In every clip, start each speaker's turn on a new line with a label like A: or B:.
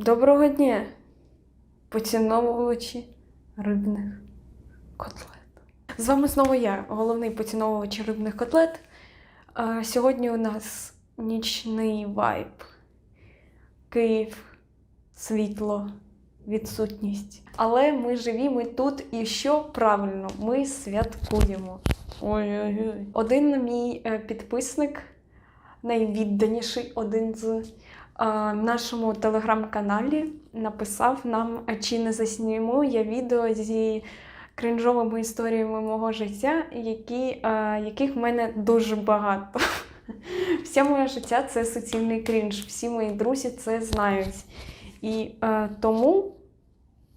A: Доброго дня, поціновувачі рибних котлет. З вами знову я, головний поціновувач рибних котлет. Сьогодні у нас нічний вайб. Київ, світло, відсутність. Але ми живі, ми тут, і що правильно, ми святкуємо. Ой-ой-ой. Один мій е, підписник, найвідданіший, один з нашому телеграм-каналі написав нам, чи не засніму я відео зі кринжовими історіями мого життя, які, яких в мене дуже багато. Все моє життя це суцільний крінж. Всі мої друзі це знають. І е, тому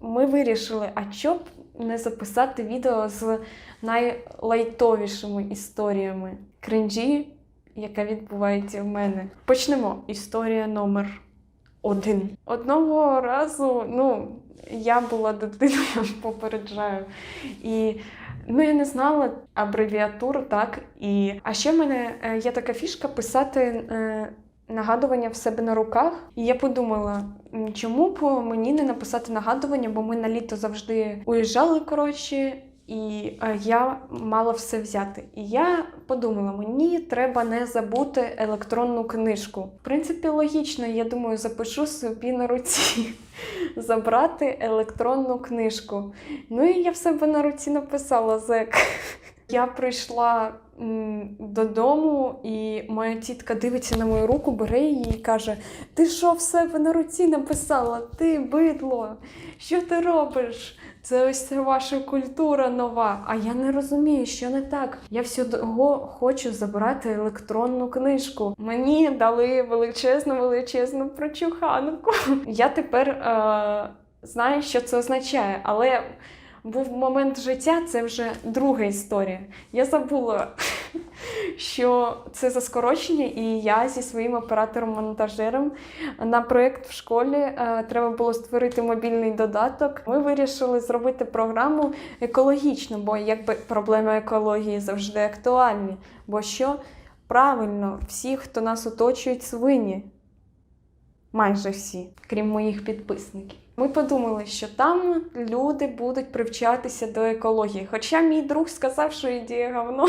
A: ми вирішили, а що б не записати відео з найлайтовішими історіями кринжі, яка відбувається в мене. Почнемо. Історія номер один. Одного разу, ну, я була дитиною, попереджаю. І ну, я не знала абревіатур, так. І... А ще в мене е, є така фішка писати. Е, Нагадування в себе на руках, і я подумала, чому б мені не написати нагадування, бо ми на літо завжди уїжджали коротше, і е, я мала все взяти. І я подумала, мені треба не забути електронну книжку. В принципі, логічно, я думаю, запишу собі на руці забрати електронну книжку. Ну і я в себе на руці написала зек. Я прийшла додому, і моя тітка дивиться на мою руку, бере її і каже: Ти що в себе на руці написала? Ти бидло, що ти робиш? Це ось це ваша культура нова. А я не розумію, що не так. Я всього хочу забрати електронну книжку. Мені дали величезну величезну прочуханку. Я тепер е, знаю, що це означає, але був момент життя, це вже друга історія. Я забула, що це за скорочення, і я зі своїм оператором-монтажером на проєкт в школі е, треба було створити мобільний додаток. Ми вирішили зробити програму екологічно, бо якби проблеми екології завжди актуальні. Бо що правильно, всі, хто нас оточують, свині. Майже всі, крім моїх підписників. Ми подумали, що там люди будуть привчатися до екології. Хоча мій друг сказав, що ідея говно.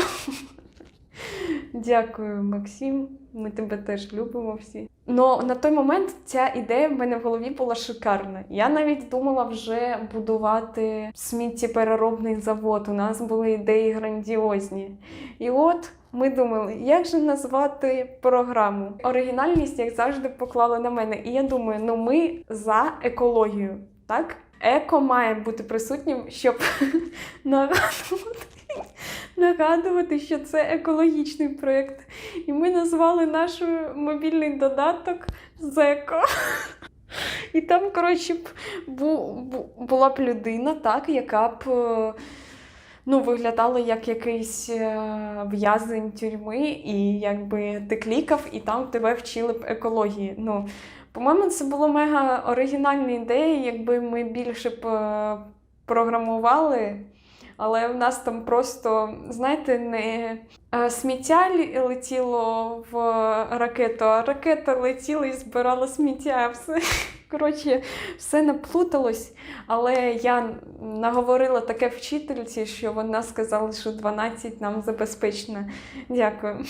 A: Дякую, Максим. Ми тебе теж любимо всі. Но на той момент ця ідея в мене в голові була шикарна. Я навіть думала вже будувати сміттєпереробний завод. У нас були ідеї грандіозні. І от ми думали, як же назвати програму. Оригінальність, як завжди, поклали на мене. І я думаю, ну ми за екологію, так? Еко має бути присутнім, щоб нагадувати, нагадувати, що це екологічний проєкт. І ми назвали наш мобільний додаток Зеко. І там, коротше, б бу, бу, була б людина, так, яка б е, ну, виглядала як якийсь е, в'язень тюрми, і якби ти клікав, і там тебе вчили б екології. Ну, по-моєму, це було мега оригінальна ідея, якби ми більше б е, програмували. Але в нас там просто, знаєте, не е, сміття летіло в ракету, а ракета летіла і збирала сміття. Все, коротше, все наплуталось. Але я наговорила таке вчительці, що вона сказала, що 12 нам забезпечено. Дякую.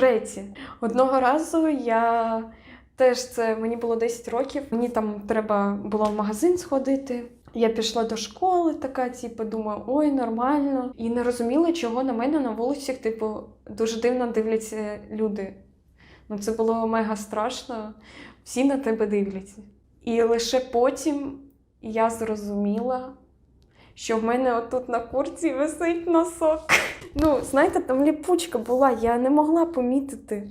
A: Третє. Одного разу я теж це мені було 10 років. Мені там треба було в магазин сходити. Я пішла до школи, така, типу, думаю, ой, нормально. І не розуміла, чого на мене на вулицях, типу, дуже дивно дивляться люди. Ну це було мега страшно. Всі на тебе дивляться. І лише потім я зрозуміла, що в мене отут на курці висить носок. Ну, знаєте, там ліпучка була, я не могла помітити.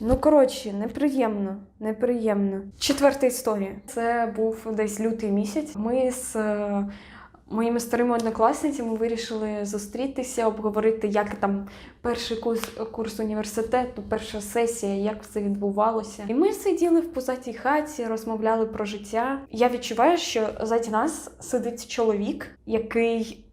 A: Ну, коротше, неприємно, неприємно. Четверта історія. Це був десь лютий місяць. Ми з е, моїми старими однокласницями вирішили зустрітися, обговорити, як там перший курс, курс університету, перша сесія, як все відбувалося. І ми сиділи в позатій хаті, розмовляли про життя. Я відчуваю, що заді нас сидить чоловік, який.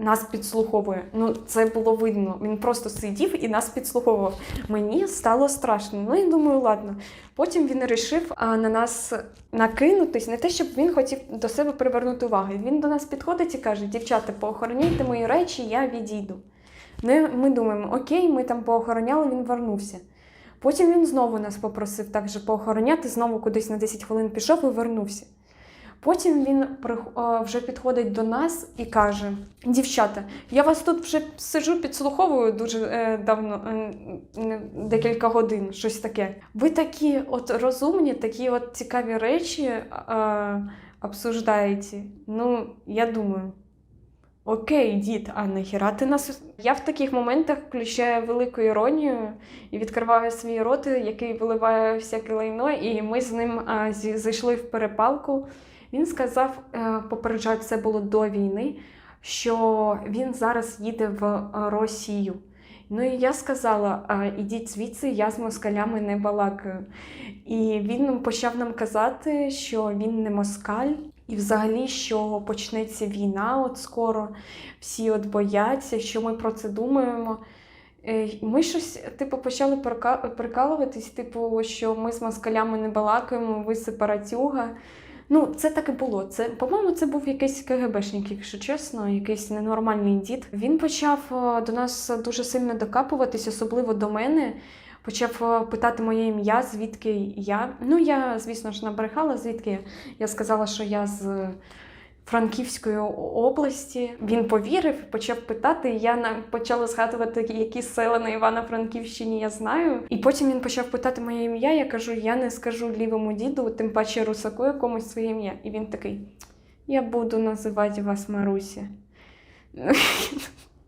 A: Нас підслуховує. Ну, це було видно. Він просто сидів і нас підслуховував. Мені стало страшно. Ну і думаю, ладно. Потім він вирішив на нас накинутись, не те, щоб він хотів до себе привернути увагу. Він до нас підходить і каже: дівчата, поохороняйте мої речі, я відійду. Ми, ми думаємо, окей, ми там поохороняли, він вернувся. Потім він знову нас попросив так поохороняти, знову кудись на 10 хвилин пішов і вернувся. Потім він вже підходить до нас і каже: Дівчата, я вас тут вже сиджу, підслуховую дуже е, давно, е, е, декілька годин, щось таке. Ви такі от розумні, такі от цікаві речі е, обсуждаєте. Ну, я думаю. Окей, дід, а нахіра ти нас. Я в таких моментах включаю велику іронію і відкриваю свій рот, який виливає всяке лайно, і ми з ним а, зі- зайшли в перепалку. Він сказав, е, попереджаю, це було до війни, що він зараз їде в е, Росію. Ну і я сказала: а, ідіть звідси, я з москалями не балакаю. І він почав нам казати, що він не москаль, і взагалі, що почнеться війна от скоро, всі от бояться, що ми про це думаємо. Е, Ми щось, типу, почали прика- прикалуватись, типу, що ми з москалями не балакаємо, ви сепаратюга. Ну, це так і було. Це, по-моєму, це був якийсь КГБшник, якщо чесно, якийсь ненормальний дід. Він почав е, до нас дуже сильно докапуватись, особливо до мене. Почав е, питати моє ім'я, звідки я. Ну, я, звісно ж, набрехала, звідки я. Я сказала, що я з Франківської області. Він повірив, почав питати. Я на- почала згадувати, які села на Івано-Франківщині я знаю. І потім він почав питати моє ім'я. Я кажу: я не скажу лівому діду, тим паче русаку якомусь своє ім'я. І він такий: Я буду називати вас Маруся.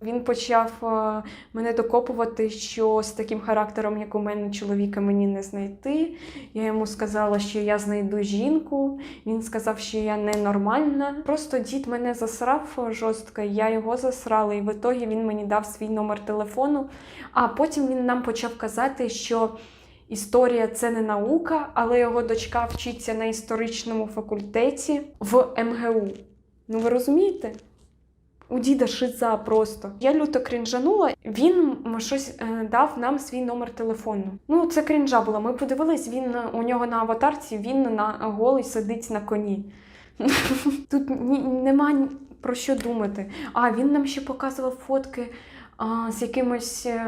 A: Він почав е, мене докопувати, що з таким характером, як у мене, чоловіка мені не знайти. Я йому сказала, що я знайду жінку. Він сказав, що я ненормальна. Просто дід мене засрав жорстко, я його засрала, і в ітогі він мені дав свій номер телефону. А потім він нам почав казати, що історія це не наука, але його дочка вчиться на історичному факультеті в МГУ. Ну ви розумієте? У діда шиза просто. Я люто крінжанула. Він щось е, дав нам свій номер телефону. Ну, це крінжа була. Ми подивились, він е, у нього на аватарці, він на голий сидить на коні. Тут нема про що думати. А він нам ще показував фотки з якимось е,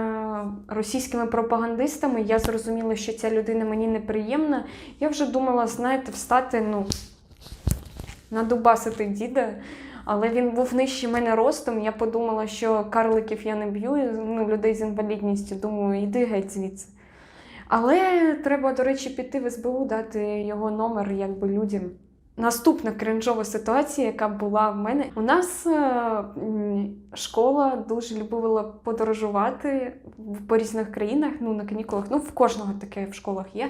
A: російськими пропагандистами. Я зрозуміла, що ця людина мені неприємна. Я вже думала, знаєте, встати, ну, надубасити діда. Але він був нижче мене ростом. Я подумала, що карликів я не б'ю, ну, людей з інвалідністю. Думаю, йди геть звідси. Але треба, до речі, піти в СБУ, дати його номер якби людям. Наступна кринжова ситуація, яка була в мене. У нас е, школа дуже любила подорожувати по різних країнах, ну на канікулах. Ну, в кожного таке в школах є.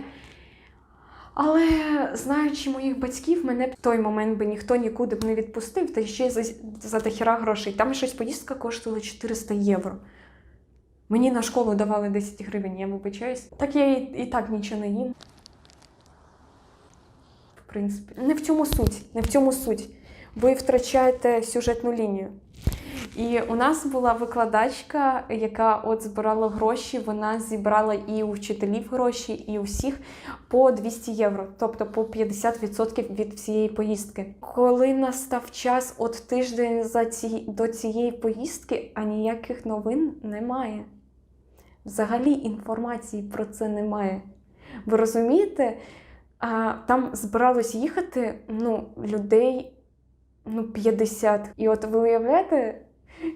A: Але знаючи моїх батьків, мене в той момент би ніхто нікуди б не відпустив, та ще за, за дохіра грошей. Там щось поїздка коштувала 400 євро. Мені на школу давали 10 гривень, я вибачаюсь. Так я і, і так нічого не їм. В принципі, не в цьому суть, не в цьому суть. Ви втрачаєте сюжетну лінію. І у нас була викладачка, яка от збирала гроші. Вона зібрала і у вчителів гроші, і у всіх по 200 євро, тобто по 50% від всієї поїздки. Коли настав час, от тиждень за ці, до цієї поїздки, а ніяких новин немає. Взагалі інформації про це немає. Ви розумієте? А, там збиралось їхати ну, людей ну, 50. І от ви уявляєте,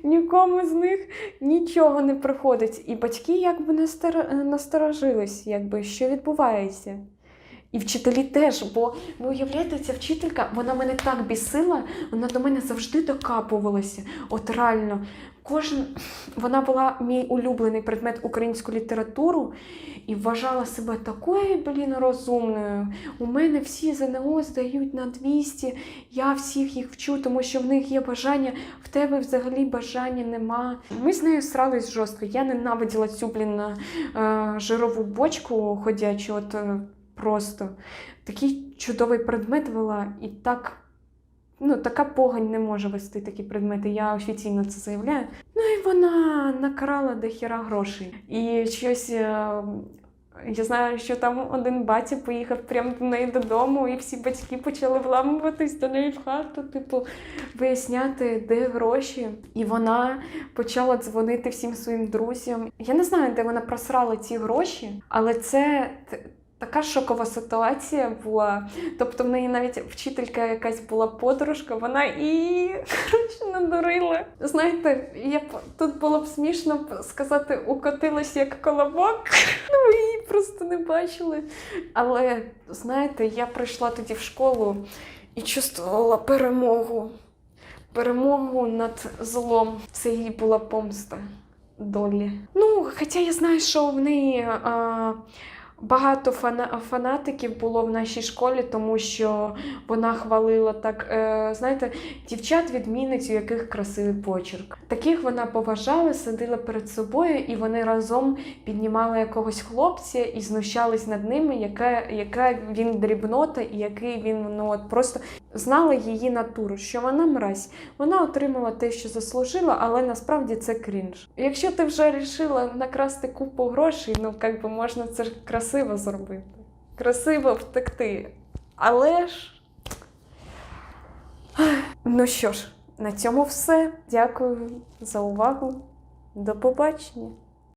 A: Нікому з них нічого не приходить. І батьки якби насторожились, якби, що відбувається. І вчителі теж, бо ви уявляєте, ця вчителька, вона мене так бісила, вона до мене завжди докапувалася. От реально, кожен вона була мій улюблений предмет українську літературу і вважала себе такою, блін, розумною. У мене всі ЗНО здають на 200, я всіх їх вчу, тому що в них є бажання, в тебе взагалі бажання нема. Ми з нею срались жорстко. Я ненавиділа цю, блін, е, жирову бочку ходячу, от е, просто. Такий чудовий предмет вела, і так. Ну, така погань не може вести такі предмети, я офіційно це заявляю. Ну і вона накрала до хіра грошей. І щось. е, Я знаю, що там один батя поїхав прямо до неї додому, і всі батьки почали вламуватись до неї в хату, типу, виясняти, де гроші. І вона почала дзвонити всім своїм друзям. Я не знаю, де вона просрала ці гроші, але це. Така шокова ситуація була. Тобто в неї навіть вчителька якась була подружка, вона і коротше надурила. Знаєте, я тут було б смішно сказати, укотилась як колобок. Ну, ви її просто не бачили. Але знаєте, я прийшла тоді в школу і чувствувала перемогу. Перемогу над злом. Це їй була помста долі. Ну, хоча я знаю, що в неї. А, Багато фана- фанатиків було в нашій школі, тому що вона хвалила так, е, знаєте, дівчат-відмінниць, у яких красивий почерк. Таких вона поважала, садила перед собою, і вони разом піднімали якогось хлопця і знущались над ними, яка, яка він дрібнота і який він ну от просто знали її натуру, що вона мразь. Вона отримала те, що заслужила, але насправді це крінж. Якщо ти вже вирішила накрасти купу грошей, ну як би можна це ж красиво зробити. Красиво втекти. Але ж. Ну що ж, на цьому все. Дякую за увагу. До побачення.